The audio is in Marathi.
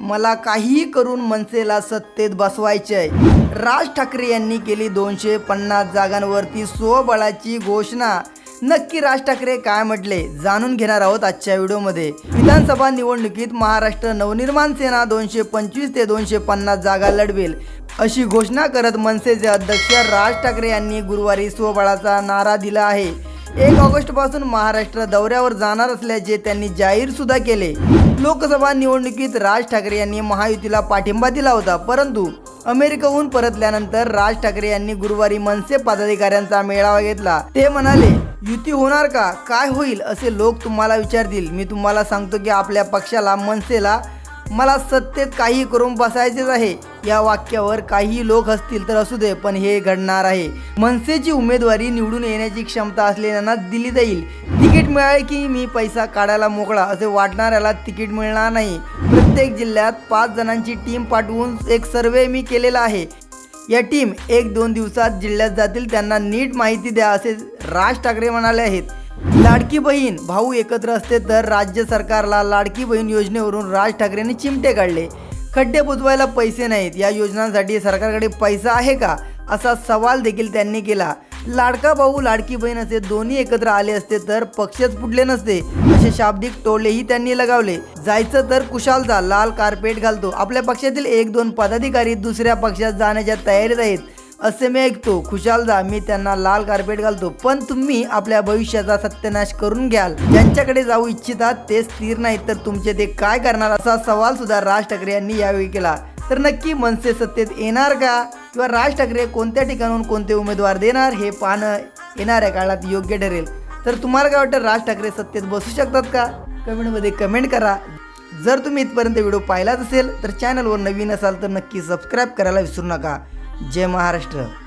मला काहीही करून मनसेला सत्तेत बसवायचे आहे राज ठाकरे यांनी केली दोनशे पन्नास जागांवरती स्वबळाची घोषणा. नक्की राज ठाकरे काय म्हटले जाणून घेणार आहोत आजच्या व्हिडिओमध्ये. विधानसभा निवडणुकीत महाराष्ट्र नवनिर्माण सेना दोनशे पंचवीस ते दोनशे पन्नास जागा लढवेल अशी घोषणा करत मनसेचे अध्यक्ष राज ठाकरे यांनी गुरुवारी स्वबळाचा नारा दिला आहे. एक ऑगस्टपासून महाराष्ट्र दौऱ्यावर जाणार असल्याचे त्यांनी जाहीर सुद्धा केले. लोकसभा निवडणुकीत राज ठाकरे यांनी महायुतीला पाठिंबा दिला होता परंतु अमेरिकेहून परतल्यानंतर राज ठाकरे यांनी गुरुवारी मनसे पदाधिकाऱ्यांचा मेळावा घेतला. ते म्हणाले युती होणार का? काय होईल? असे लोक तुम्हाला विचारतील. मी तुम्हाला सांगतो की आपल्या पक्षाला मनसेला मला सत्तेत काही करून बसायचेच आहे. या वाक्यावर काही लोक असतील तर असू दे पण हे घडणार आहे. मनसेची उमेदवारी निवडून येण्याची क्षमता असलेल्यांना दिली जाईल. तिकीट मिळाले की मी पैसा काढायला मोकळा असे वाटणाऱ्याला तिकीट मिळणार नाही. प्रत्येक जिल्ह्यात पाच जणांची टीम पाठवून एक सर्वे मी केलेला आहे. या टीम एक दोन दिवसात जिल्ह्यात जातील त्यांना नीट माहिती द्या असे राज ठाकरे म्हणाले आहेत. लाडकी बहीण भाऊ एकत्र असते तर राज्य सरकारला लाडकी बहीण योजनेवरून राज ठाकरेंनी चिमटे काढले. खड्डे बुजवायला पैसे नाहीत. या योजनांसाठी सरकारकडे पैसा आहे का? असा सवाल देखील त्यांनी केला. लाडका भाऊ लाडकी बहीण असे दोन्ही एकत्र आले असते तर पक्षच फुटले नसते असे शाब्दिक टोलेही त्यांनी लगावले. जायचं तर कुशालचा लाल कार्पेट घालतो. आपल्या पक्षातील एक दोन पदाधिकारी दुसऱ्या पक्षात जाण्याच्या तयारीत आहेत. असे मी ऐकतो. खुशालदा मी त्यांना लाल कार्पेट घालतो. पण तुम्ही आपल्या भविष्याचा सत्यानाश करून घ्याल. ज्यांच्याकडे जाऊ इच्छितात ते स्थिर नाहीत. तर तुमचे ते काय करणार असा सवाल सुद्धा राज ठाकरे यांनी यावेळी केला. तर नक्की मनसे सत्तेत येणार का? किंवा राज ठाकरे कोणत्या ठिकाणून कोणते उमेदवार देणार? हे पाहणं येणाऱ्या काळात योग्य ठरेल. तर तुम्हाला काय वाटतं? राज ठाकरे सत्तेत बसू शकतात का? कमेंटमध्ये कमेंट करा. जर तुम्ही इथपर्यंत व्हिडिओ पाहिलाच असेल तर चॅनलवर नवीन असाल तर नक्की सबस्क्राईब करायला विसरू नका. जय महाराष्ट्र.